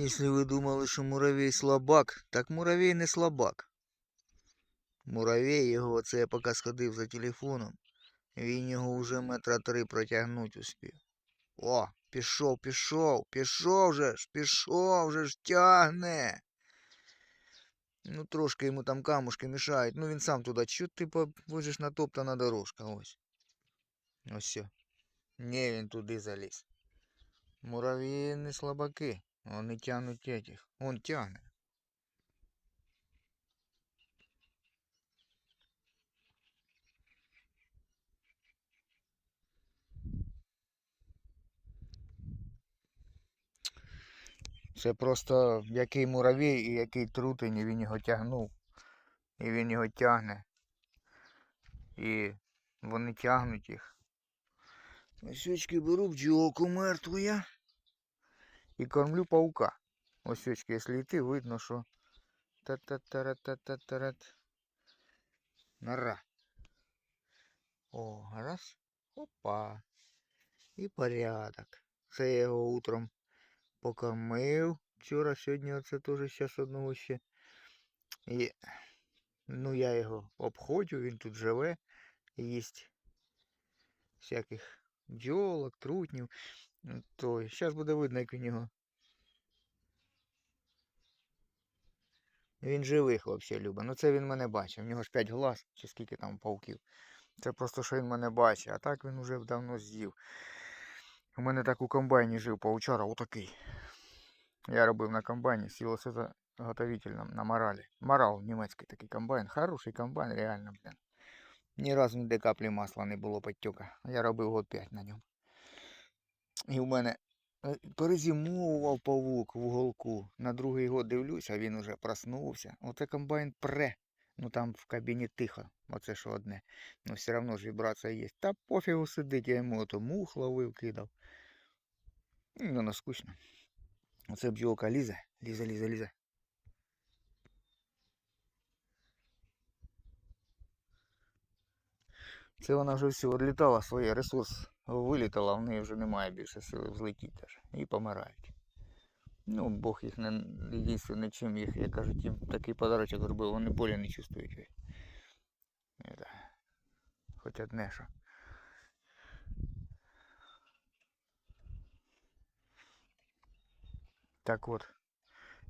Если вы думали, що муравей слабак, так муравей не слабак. Муравей його, оце я поки сходив за телефоном, він його вже метра три протягнуть успів. О, пішов, пішов, пішов же ж, пішов же ж, тягне. Ну, трошки йому там камушки мішають. Ну він сам туди. Чо ти повозиш натоптана дорожка, ось. Ось все. Не, він туди заліз. Муравьи не слабаки. Вони тягнуть этих. Он тягне. Це просто який муравей і який трутень, і він його тягнув. І він його тягне. І вони тягнуть їх. Осечки беру бджолку мертву я. І кормлю паука. Осечки, якщо йти, видно, що та-та-та-ра-та-та-та-рат. Нора. О, раз. Опа. І порядок. Це я його утром покормив. Вчора, сьогодні оце теж зараз одного ще. І, ну, я його обходжу, він тут живе. Їсть всяких бджолок, трутнів. Ну, То зараз буде видно, як у нього. Він живих взагалі любить. Ну це він мене бачив. В нього ж 5 глаз, чи скільки там пауків. Це просто що він мене бачить, а так він уже давно з'їв. У мене так у комбайні жив паучара, отакий. Я робив на комбайні, сілосозаготовительном, на моралі. Морал німецький такий комбайн. Хороший комбайн, реально, блін. Ні разу ніде каплі масла не було підтьока. Я робив год 5 на ньому. І в мене перезімовував перезимовував павук в уголку. На другий год дивлюся, він уже проснувся. Оце комбайн пре. Ну там в кабіні тихо, оце що одне. Ну все одно ж вібрація є. Та пофігу сидить, я йому ото мух ловив, кидав. Ну, воно скучно. Оце бджолка лізе, лізе, лізе, лізе. Це вона вже все відлітала, своє ресурс вилітала, в неї вже немає більше сили взлетіти. І помирають. Ну, Бог їх не єдине чим їх, я кажу, їм такий подарочок зробив, вони болі не чувствують. Хоч одне що. Так от.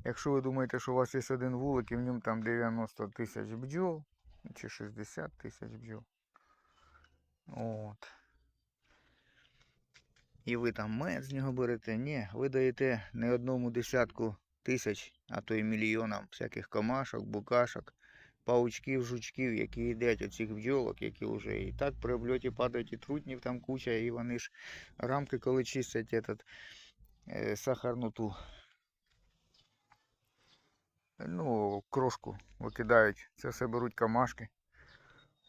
Якщо ви думаєте, що у вас є один вулик і в ньому там 90 тисяч бджол, чи 60 тисяч бджол. От. І ви там мед з нього берете, ні, ви даєте не одному десятку тисяч, а то й мільйонам всяких комашок, букашок, паучків, жучків, які їдять оцих бджолок, які вже і так при обльоті падають і трутнів там куча, і вони ж рамки, коли чистять этот, е, сахарну ту ну, крошку викидають. Це все беруть камашки.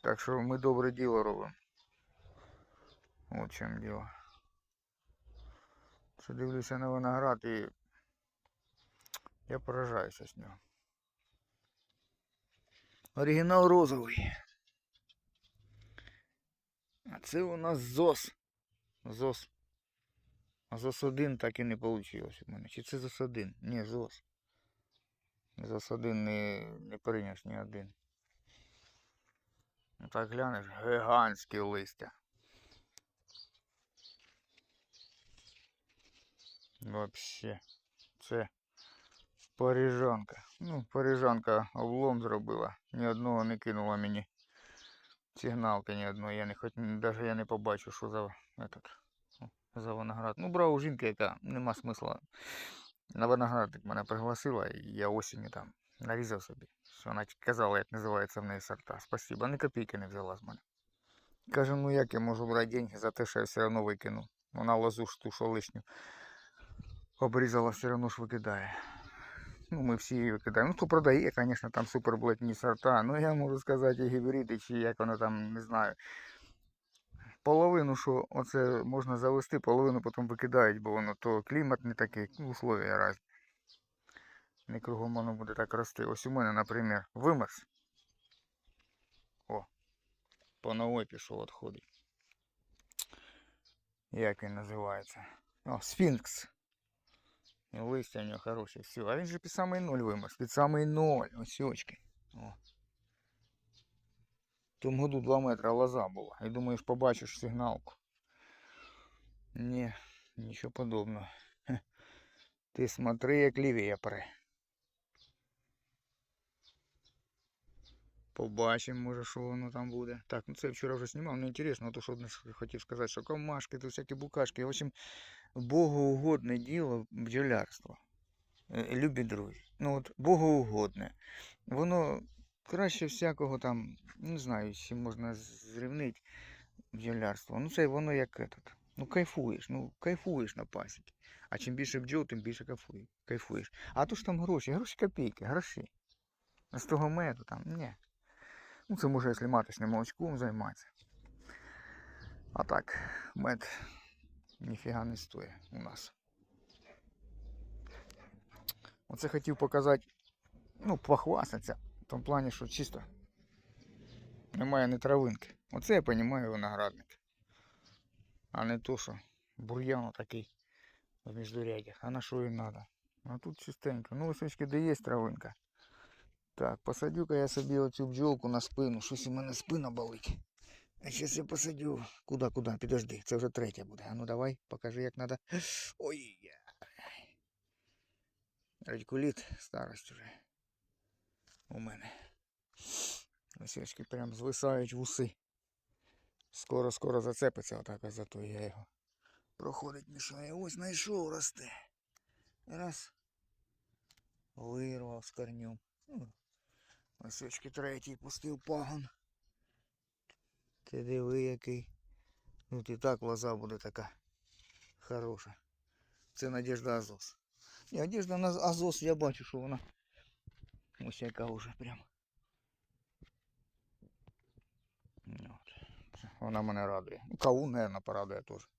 Так що ми добре діло робимо. От чим діло. Що дивлюся на виноград і я поражаюся з нього. Оригінал розовий. А це у нас ЗОС. ЗОС. А ЗОС 1 так і не вийшло у мене. Чи це ЗОС 1? Ні, ЗОС. ЗОС 1 не, не прийняш ні один. Ну так глянеш, гігантські листя. Вообще. Це парижанка. Ну, парижанка облом зробила. Ні одного не кинула мені. Сигналки ні одної. Я не хоч навіть я не побачу, що за этот, за виноград. Ну, брав у жінки, яка нема смисла. На виноградник мене пригласила, і я осінню там нарізав собі. Що вона казала, як називається в неї сорта. Спасибо. Ні копійки не взяла з мене. Каже, ну як я можу брати деньги за те, що я все одно викину. Вона лозу що лишню обрізала, все одно ж викидає. Ну, ми всі її викидаємо. Ну, хто продає, звісно, там суперблатні сорта. Ну, я можу сказати, і гібриди, чи як воно там, не знаю. Половину, що оце можна завести, половину потім викидають, бо воно то клімат не такий, ну, условия різні. Не кругом воно буде так рости. Ось у мене, наприклад, вимерз. О, по новой пішов відходить. Як він називається? О, сфінкс. І листя у нього хороше. Все. А він же під самий ноль вимер. Під самий ноль. Ось очки. О. В тому году 2 метри лоза була. І думаєш, побачиш сигналку. Ні, нічого подобного. Ти смотри, як лівія пре. Побачимо, може, що воно там буде. Так, ну це я вчора вже знімав, мені інтересно, то що одне хотів сказати, що комашки, тут всякі букашки. В общем, богоугодне діло бджолярство. Е, Любі друзі. Ну от богоугодне. Воно краще всякого там, не знаю, з чим можна зрівнити бджолярство. Ну це воно як этот. Ну кайфуєш, ну кайфуєш на пасіки. А чим більше бджол, тим більше кайфуєш. А то ж там гроші, гроші копійки, гроші. З того меду там, ні. Ну, це може, якщо маточним молочком займатися. А так, мед ніфіга не стоїть у нас. Оце хотів показати, ну, похвастатися. В тому плані, що чисто немає ні травинки. Оце я розумію виноградник. А не то, що бур'ян такий в міждурядях. А на що їм треба? А тут чистенько. Ну, ось очки, де є травинка. Так, посадю-ка я собі оцю бджолку на спину. Щось у мене спина болить. А зараз я посадю. Куда, куди? Підожди, це вже третя буде. А ну давай, покажи, як треба. Ой. Радикуліт, старость уже. У мене. Осечки прям звисають вуси. Скоро-скоро зацепиться отак, а зато я його. Проходить мішає. Ось знайшов, росте. Раз. Вирвав з корнем. Ну, Осечки третій пустив пагон. Ти диви який. Ну і так лоза буде така хороша. Це Надежда Азос. Ні, Надежда на Азос, я бачу, що вона. Ось яка вже прям. Ну, От. Вона мене радує. Ну, кавун, наверное, порадує теж.